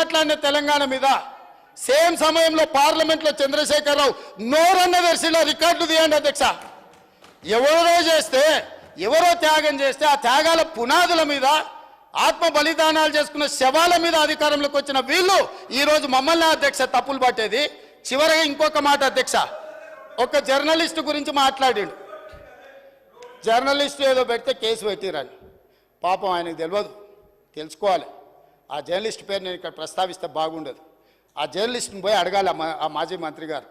మాట్లాడిన తెలంగాణ మీద సేమ్ సమయంలో పార్లమెంట్లో చంద్రశేఖరరావు నోరన్న దర్శిలో రికార్డు తీయండి అధ్యక్ష. ఎవరో చేస్తే ఎవరో త్యాగం చేస్తే ఆ త్యాగాల పునాదుల మీద ఆత్మ బలిదానాలు చేసుకున్న శవాల మీద అధికారంలోకి వచ్చిన వీళ్ళు ఈరోజు మమ్మల్ని అధ్యక్ష తప్పులు పట్టేది. చివరగా ఇంకొక మాట అధ్యక్ష. ఒక జర్నలిస్ట్ గురించి మాట్లాడాడు. జర్నలిస్ట్ ఏదో పెడితే కేసు పెట్టిరని. పాపం ఆయనకు తెలియదు తెలుసుకోవాలి. ఆ జర్నలిస్ట్ పేరు నేను ఇక్కడ ప్రస్తావిస్తే బాగుండదు. ఆ జర్నలిస్ట్ని పోయి అడగాలి ఆ మా- ఆ మాజీ మంత్రి గారు.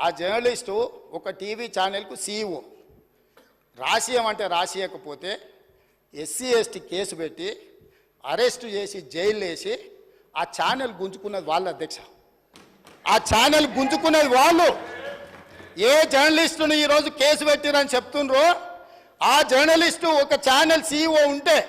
ఆ జర్నలిస్టు ఒక టీవీ ఛానల్కు సీఈఓ. రాసియమంటే రాసియకపోతే ఎస్సీ ఎస్టీ కేసు పెట్టి అరెస్టు చేసి జైలు వేసి ఆ ఛానల్ గుంజుకున్నది వాళ్ళ అధ్యక్ష. ఆ ఛానల్ గుంజుకున్నది వాళ్ళు. ఏ జర్నలిస్టును ఈరోజు కేసు పెట్టిరని చెప్తుండ్రో ఆ జర్నలిస్టు ఒక ఛానల్ సీఈఓ ఉంటే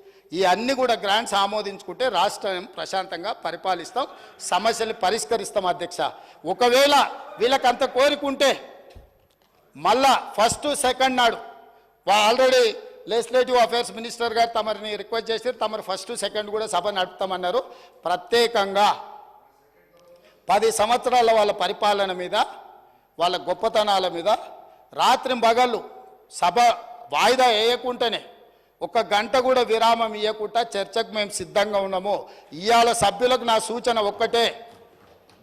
ఈ అన్ని కూడా గ్రాంట్స్ ఆమోదించుకుంటే రాష్ట్రం ప్రశాంతంగా పరిపాలిస్తాం సమస్యలు పరిష్కరిస్తాం అధ్యక్ష. ఒకవేళ వీళ్ళకంత కోరుకుంటే కోరికుంటే మళ్ళా ఫస్ట్ సెకండ్ నాడు ఆల్రెడీ లెజిస్లేటివ్ అఫైర్స్ మినిస్టర్ గారు తమరిని రిక్వెస్ట్ చేసి తమరు ఫస్ట్ సెకండ్ కూడా సభ నడుపుతామన్నారు. ప్రత్యేకంగా పది సంవత్సరాల వాళ్ళ పరిపాలన మీద వాళ్ళ గొప్పతనాల మీద రాత్రి పగళ్ళు సభ వాయిదా వేయకుండానే ఒక గంట కూడా విరామం ఇవ్వకుండా చర్చకు మేము సిద్ధంగా ఉన్నాము. ఇవాళ సభ్యులకు నా సూచన ఒక్కటే.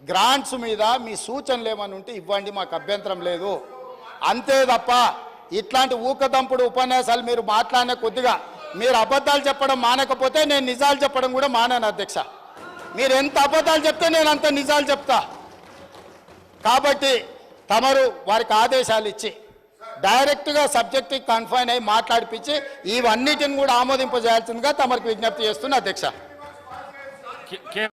గ్రాంట్స్ మీద మీ సూచనలు ఏమని ఉంటే ఇవ్వండి మాకు అభ్యంతరం లేదు. అంతే తప్ప ఇట్లాంటి ఊకదంపుడు ఉపన్యాసాలు మీరు మాట్లాడిన కొద్దిగా మీరు అబద్ధాలు చెప్పడం మానకపోతే నేను నిజాలు చెప్పడం కూడా మానాను అధ్యక్ష. మీరు ఎంత అబద్ధాలు చెప్తే నేను అంత నిజాలు చెప్తా. కాబట్టి తమరు వారికి ఆదేశాలు ఇచ్చి డైరెక్ట్గా సబ్జెక్ట్కి కన్ఫైన్ అయి మాట్లాడిపించి ఇవన్నిటిని కూడా ఆమోదింపజేయాల్సిందిగా తమకు విజ్ఞప్తి చేస్తున్నా అధ్యక్ష. కే